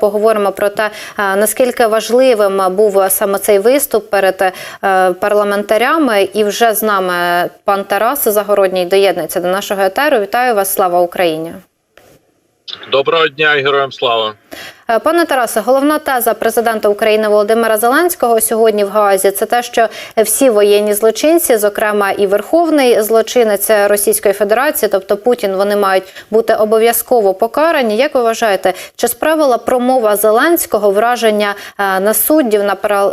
Поговоримо про те, е, наскільки важливим був саме цей виступ перед е, парламентарями. І вже з нами пан Тарас Загородній доєднується до нашого етеру. Вітаю вас! Слава Україні! Доброго дня і героям слава. Е, Пане Тарасе, головна теза президента України Володимира Зеленського сьогодні в Гаазі це те, що всі воєнні злочинці, зокрема і верховний злочинець Російської Федерації, тобто Путін, вони мають бути обов'язково покарані. Як ви вважаєте, чи справила промова Зеленського враження е, на суддів,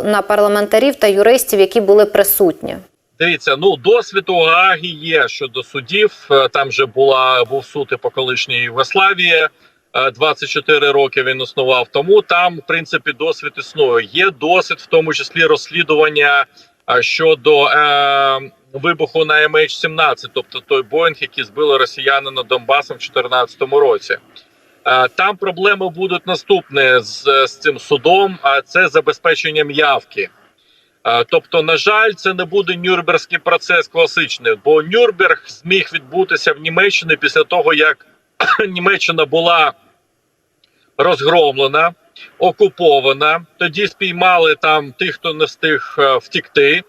на парламентарів та юристів, які були присутні? Дивіться, ну досвід у Гаагі є щодо судів. Е, Там же була був суд і по колишній Югославії. Е, 24 роки він існував. Тому там, в принципі, досвід існує. Є досвід, в тому числі розслідування е, щодо е, вибуху на MH17, тобто той Боїнг, який збили росіяни над Донбасом в 2014 році. Е, Там проблеми будуть наступні з, з цим судом, а це забезпеченням явки. Е, Тобто, на жаль, це не буде Нюрнбергський процес класичний, бо Нюрнберг зміг відбутися в Німеччині після того, як Німеччина була розгромлена, окупована. Тоді спіймали там тих, хто не встиг е, втікти,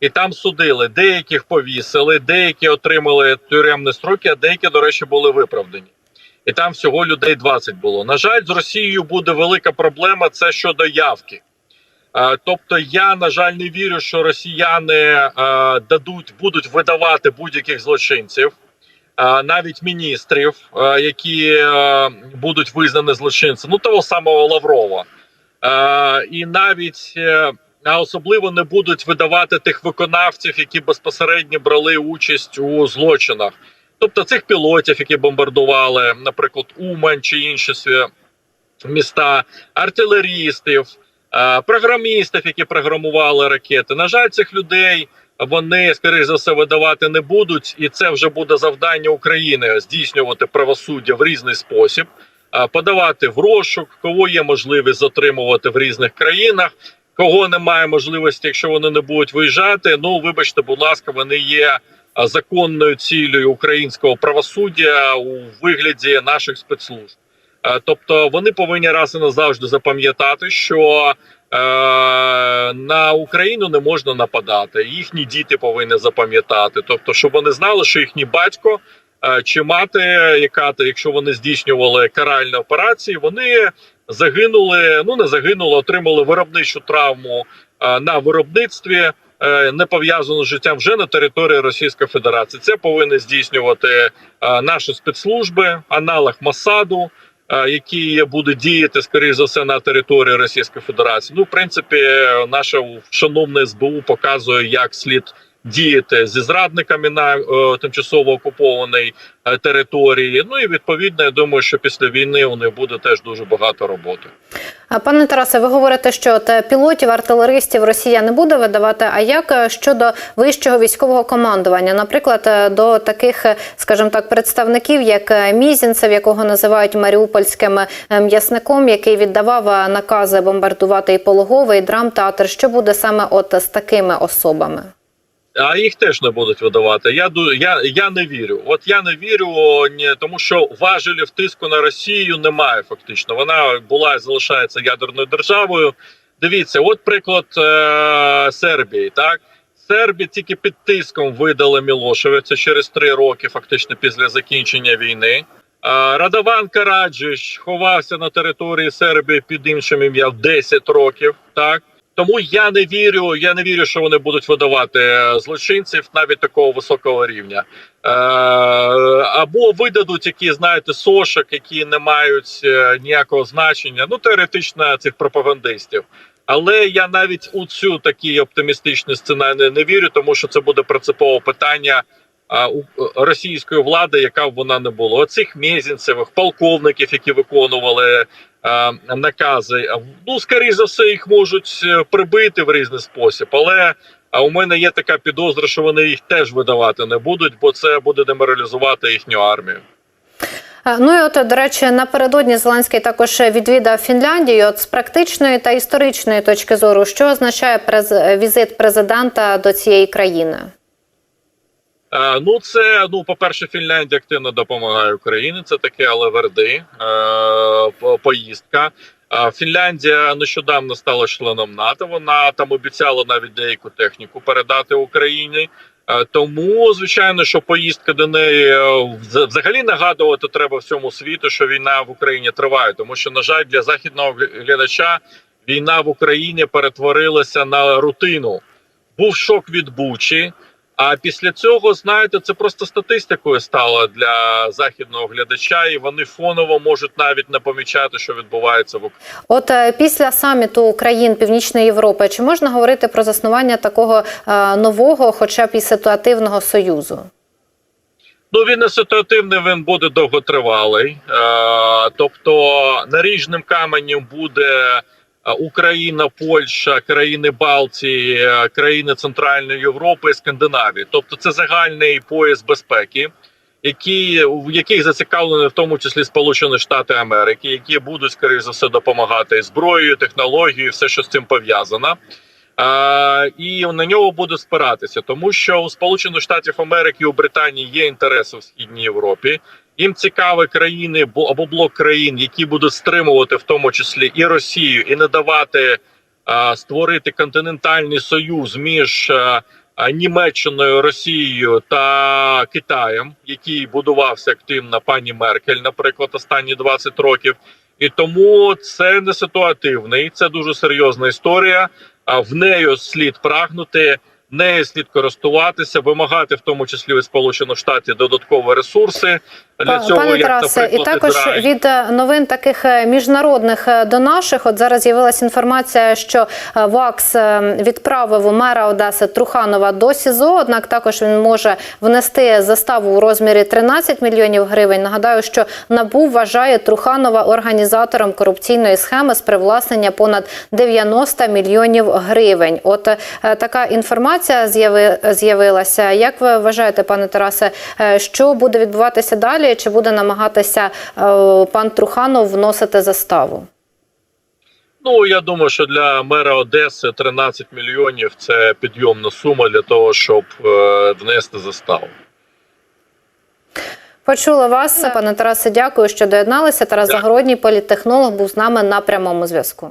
і там судили. Деяких повісили, деякі отримали тюремні строки, а деякі, до речі, були виправдані. І там всього людей 20 було. На жаль, з Росією буде велика проблема. Це щодо явки. Е, Тобто, я на жаль не вірю, що росіяни е, дадуть, будуть видавати будь-яких злочинців, навіть міністрів, які е, будуть визнані злочинцем, ну того самого Лаврова, і навіть е, а особливо не будуть видавати тих виконавців, які безпосередньо брали участь у злочинах. Тобто цих пілотів, які бомбардували, наприклад, Умань чи інші міста, артилерістів, програмістів, які програмували ракети. На жаль, цих людей вони скоріш за все видавати не будуть, і це вже буде завдання України здійснювати правосуддя в різний спосіб, подавати в розшук, кого є можливість затримувати в різних країнах. Кого немає можливості, якщо вони не будуть виїжджати. Ну вибачте, будь ласка, вони є законною цілею українського правосуддя у вигляді наших спецслужб. Тобто вони повинні раз і назавжди запам'ятати, що на Україну не можна нападати. Їхні діти повинні запам'ятати. Тобто, щоб вони знали, що їхній батько е, чи мати, яка то, якщо вони здійснювали каральні операції, вони загинули. Ну не загинули, отримали виробничу травму е, на виробництві. е, Не пов'язану з життям вже на території Російської Федерації. Це повинні здійснювати е, наші спецслужби, аналог Масаду, е, які будуть діяти скоріш за все на території Російської Федерації. Ну, в принципі, е, наше шановне СБУ показує, як слід діяти зі зрадниками на е, тимчасово окупованій е, території. Ну і відповідно, я думаю, що після війни у них буде теж дуже багато роботи. Пане Тарасе, ви говорите, що от е, пілотів, артилеристів Росія не буде видавати. А як е, щодо вищого військового командування, наприклад, е, до таких, скажімо так, представників, як Мізінцев, якого називають маріупольським м'ясником, який віддавав накази бомбардувати і пологовий, і драмтеатр, що буде саме от з такими особами? А їх теж не будуть видавати. Я я, я не вірю. От я не вірю, ні, тому що важелів тиску на Росію немає. Фактично, вона була і залишається ядерною державою. Дивіться, от приклад е- Сербії. Так Сербі тільки під тиском видали Мілошевиця через три роки, фактично після закінчення війни. Е, Радован Караджич ховався на території Сербії під іншим ім'ям 10 років. Так тому я не вірю. Я не вірю, що вони будуть видавати е, злочинців навіть такого високого рівня. Е, або видадуть які, знаєте, сошок, які не мають е, ніякого значення. Ну теоретично цих пропагандистів. Але я навіть у цю такий оптимістичний сценарій не вірю, тому що це буде принципове питання російської влади, яка б вона не була. Оцих мезінцевих полковників, які виконували накази. А, Ну, скоріш за все, їх можуть е, прибити в різний спосіб. Але а у мене є така підозра, що вони їх теж видавати не будуть, бо це буде деморалізувати їхню армію. Е, Ну і от, до речі, напередодні Зеленський також відвідав Фінляндію. От з практичної та історичної точки зору, що означає візит президента до цієї країни? Е, Ну, це ну, по-перше, Фінляндія активно допомагає Україні. Це таке, але верди е, поїздка. Фінляндія нещодавно стала членом НАТО. Вона там обіцяла навіть деяку техніку передати Україні. Е, Тому, звичайно, що поїздка до неї е, взагалі нагадувати треба всьому світу, що війна в Україні триває, тому що, на жаль, для західного глядача війна в Україні перетворилася на рутину. Був шок від Бучі. А після цього, знаєте, це просто статистикою стало для західного глядача, і вони фоново можуть навіть не помічати, що відбувається в Україні. От е, після саміту країн Північної Європи чи можна говорити про заснування такого е, нового, хоча б і ситуативного союзу? Ну він не ситуативний, він буде довготривалий. Е, тобто наріжним каменем буде Україна, Польща, країни Балтії, е, країни Центральної Європи і Скандинавії. Тобто, це загальний пояс безпеки, які в яких зацікавлені в тому числі Сполучені Штати Америки, які будуть скоріш за все допомагати зброєю, технологією, все, що з цим пов'язано. А, і на нього буде спиратися, тому що у Сполучених Штатів Америки у Британії є інтереси в східній Європі. Їм цікаві країни бо- або блок країн, які будуть стримувати в тому числі і Росію, і не давати а, створити континентальний союз між а, а, Німеччиною, Росією та Китаєм, який будувався активно пані Меркель, наприклад, останні 20 років. І тому це не ситуативний, це дуже серйозна історія. А в нею слід прагнути, нею слід користуватися, вимагати в тому числі від Сполучених Штатів додаткові ресурси для цього, Пане як Тарасе, і також Ізраїль. від е, новин таких е, міжнародних е, до наших. От зараз з'явилася інформація, що ВАКС відправив мера Одеси Труханова до СІЗО. Однак також він може внести заставу у розмірі 13 мільйонів гривень. Нагадаю, що НАБУ вважає Труханова організатором корупційної схеми з привласнення понад 90 мільйонів гривень. От така інформація з'яви- з'явилася. Як ви вважаєте, пане Тарасе, що буде відбуватися далі? Чи буде намагатися е, пан Труханов вносити заставу? Ну я думаю, що для мера Одеси 13 мільйонів це підйомна сума для того, щоб е, внести заставу. Почула вас, пане Тарасе. Дякую, що доєдналися. Тарас Загородній, політтехнолог, був з нами на прямому зв'язку.